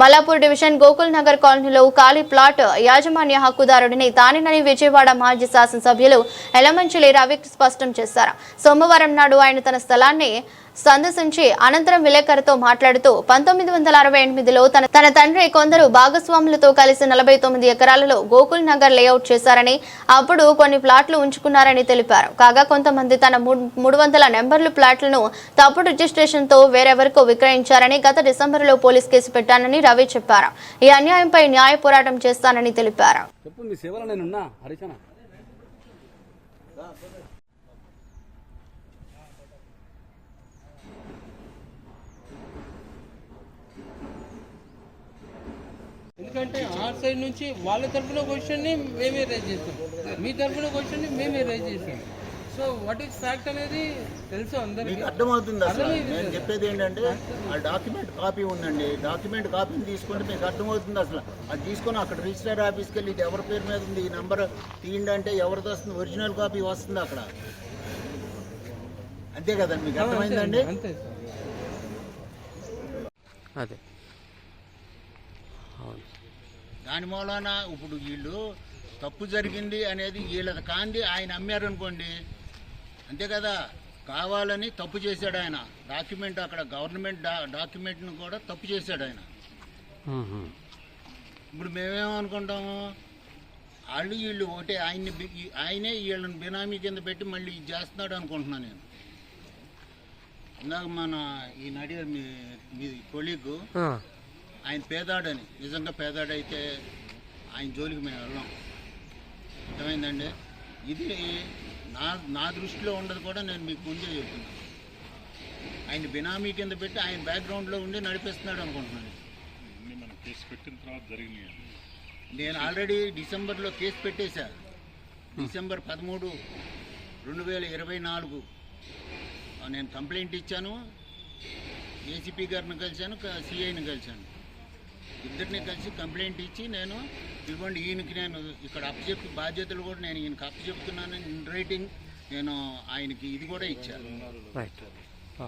Malapur division Gokul Nagar కాలనీలో ఖాళీ plot యాజమాన్య హక్కుదారుడిని తానేనని విజయవాడ మాజీ శాసనసభ్యులు ఎలమంచిలి రవి స్పష్టం చేశారు. సోమవారం నాడు ఆయన తన స్థలాన్ని సందర్శించి అనంతరం విలేకరుతో మాట్లాడుతూ పంతొమ్మిది వందల అరవై ఎనిమిదిలో తన తన తండ్రి కొందరు భాగస్వాములతో కలిసి నలభై తొమ్మిది ఎకరాలలో గోకుల్ నగర్ లేఅవుట్ చేశారని అప్పుడు కొన్ని ప్లాట్లు ఉంచుకున్నారని తెలిపారు. కాగా కొంతమంది తన మూడు- మూడు వందల నెంబర్లు ప్లాట్లను తప్పుడు రిజిస్ట్రేషన్తో వేరెవరికో విక్రయించారని గత డిసెంబర్లో పోలీస్ కేసు పెట్టానని రవి చెప్పారు. ఈ అన్యాయంపై న్యాయ పోరాటం చేస్తానని తెలిపారు. ఎందుకంటే ఆ సైడ్ నుంచి వాళ్ళ తరఫున క్వశ్చన్ని మేమే రైజ్ చేస్తాం. మీ తరఫున క్వశ్చన్ని మేమే రైజ్ చేస్తాం. సో వాట్ ఈస్ ఫ్యాక్ట్ అనేది తెలుసు అందరికీ. మీకు అర్థమవుతుంది అసలు. నేను. చెప్పేది ఏంటంటే ఆ డాక్యుమెంట్ కాపీ ఉందండి. డాక్యుమెంట్ కాపీని తీసుకుంటే మీకు అర్థమవుతుంది అసలు. అది తీసుకొని అక్కడ రిజిస్టర్ ఆఫీస్కి వెళ్ళి ఇది ఎవరి పేరు మీద ఉంది? ఈ నెంబర్ తీయండి అంటే ఎవరిది వస్తుంది? ఒరిజినల్ కాపీ వస్తుంది అక్కడ. అంతే కదండి మీకు అర్థమైందండి? అంతే సార్ అదే. అవును. దాని మూలాన ఇప్పుడు వీళ్ళు తప్పు జరిగింది అనేది వీళ్ళది కాంది ఆయన అమ్మారు అనుకోండి. అంతే కదా? కావాలని తప్పు చేశాడు ఆయన. డాక్యుమెంట్ అక్కడ గవర్నమెంట్ డా డాక్యుమెంట్ను కూడా తప్పు చేశాడు ఆయన. ఇప్పుడు మేమేమనుకుంటాము? వాళ్ళు వీళ్ళు ఒకటే ఆయన్ని ఆయనే వీళ్ళని బినామీ కింద పెట్టి మళ్ళీ ఇది చేస్తున్నాడు అనుకుంటున్నాను నేను. ఇందాక మన ఈ నడి మీ మీ కొలీగు ఆయన పేదాడని. నిజంగా పేదాడైతే ఆయన జోలికి మేము వెళ్ళాం. అర్థమైందండి? ఇది నా నా దృష్టిలో ఉండదు కూడా నేను మీకు ముందే చెప్తున్నాను ఆయన బినామీ కింద పెట్టి ఆయన బ్యాక్గ్రౌండ్లో ఉండి నడిపిస్తున్నాడు అనుకుంటున్నాను. కేసు పెట్టిన తర్వాత జరిగినాయి నేను ఆల్రెడీ డిసెంబర్లో కేసు పెట్టేశా. డిసెంబర్ పదమూడు రెండు వేల ఇరవై నాలుగు. నేను కంప్లైంట్ ఇచ్చాను. ఏసీపీ గారిని కలిశాను సిఐని కలిశాను. ఇద్దరిని కలిసి కంప్లైంట్ ఇచ్చి నేను ఇదిగోండి ఈయనకి నేను ఇక్కడ అప్పచెప్పి బాధ్యతలు కూడా నేను ఈయనకి అప్పచెప్తున్నాను ఇన్ రైటింగ్ నేను ఆయనకి ఇది కూడా ఇచ్చాను రైట్ ఆ.